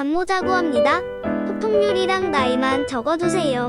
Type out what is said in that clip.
밥 모자고 합니다. 소통률이랑 나이만 적어주세요.